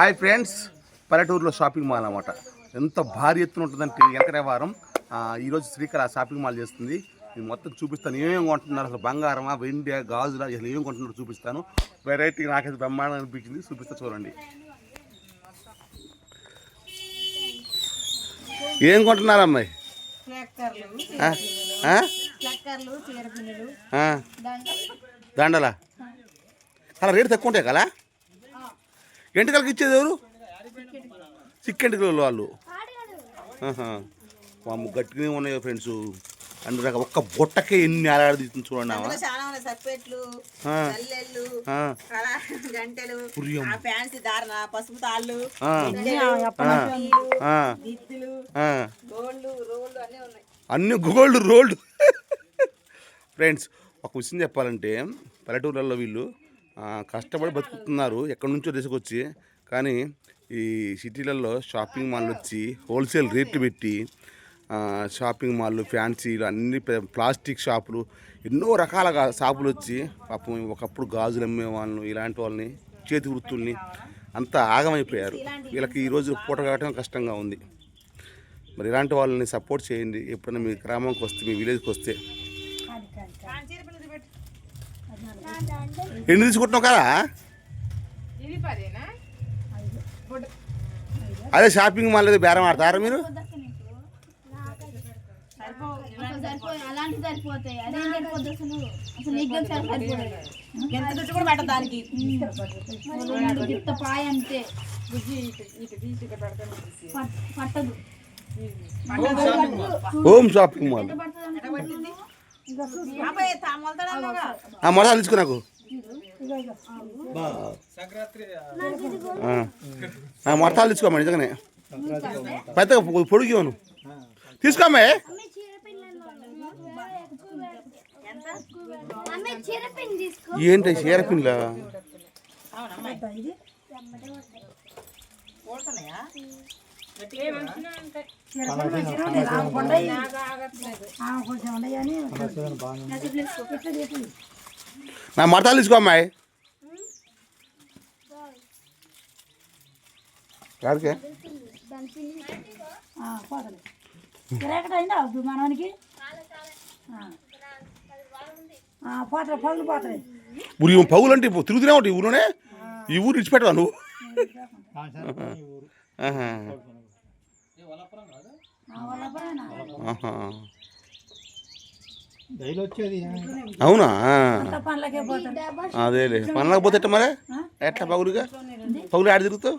Hi friends పల్లెటూరులో shopping mall అన్నమాట. ఎంత భారీ ఎత్తున ఉంటుందంటే వెనకనే వారం ఈరోజు శ్రీకళ షాపింగ్ మాల్ చేస్తుంది. నేను మొత్తం చూపిస్తాను. ఏమేమి కొంటున్నారు? అసలు బంగారమా వెండి గాజులా? అసలు ఏమేమి కొంటున్నారో చూపిస్తాను. వెరైటీ నాకైతే బ్రహ్మాండం అనిపించింది. చూపిస్తా చూడండి. ఏం కొంటున్నారు అమ్మాయి? దండలా? అలా రేటు తక్కువ ఉంటాయి కదా? ఎంటికలకి ఇచ్చేది ఎవరు? చిక్కెంటికలు వాళ్ళు. వామ్మ గట్టిగానే ఉన్నాయి ఫ్రెండ్స్. అన్ని రకాల ఒక్క బుట్టకే ఎన్ని ఆలాడదీస్తుంది చూడండి అన్నీ ఉన్నాయి. అన్ని గోల్డ్ రోల్డ్. ఫ్రెండ్స్ ఒక విషయం చెప్పాలంటే పల్లెటూర్లలో వీళ్ళు కష్టపడి బతుకుతున్నారు. ఎక్కడి నుంచో తీసుకొచ్చి. కానీ ఈ సిటీలలో షాపింగ్ మాల్ వచ్చి హోల్సేల్ రేట్లు పెట్టి షాపింగ్ మాల్లు ఫ్యాన్సీలు అన్ని ప్లాస్టిక్ షాపులు ఎన్నో రకాల షాపులు వచ్చి పాపం ఒకప్పుడు గాజులు అమ్మే వాళ్ళని ఇలాంటి వాళ్ళని చేతి వృత్తుల్ని అంతా ఆగమైపోయారు. వీళ్ళకి ఈరోజు పూట కావటం కష్టంగా ఉంది. మరి ఇలాంటి వాళ్ళని సపోర్ట్ చేయండి. ఎప్పుడైనా మీ గ్రామంకి వస్తే మీ విలేజ్కి వస్తే ఎన్ని తీసుకుంటున్నావు కదా అదే షాపింగ్ మాల్ బేరం ఆడతారా మీరు? హోమ్ షాపింగ్ మాల్ మొదలు తీసుకో నాకు. మొత్తాలు తీసుకోమ్మా నిజంగానే. పెద్దగా పొ- పొడుగు ఇవ్వను. తీసుకోమ్మే ఏంటి చీర పిల్ల పోతున్నాయా? నా తీసుకో అమ్మాయి. మనవనికి? పగులు పోతాయి పగులు అంటే ఇప్పుడు తిరుగుతూనే ఉంటాయి ఈ ఊరిలోనే ఈ ఊరు ఇచ్చిపెట్టవా నువ్వు? అవునా? అదేలే. పనులకు పోతే ఎట్ట మరి? ఎట్లా పగులుగా? పగులు ఆడ తిరుగుతావు?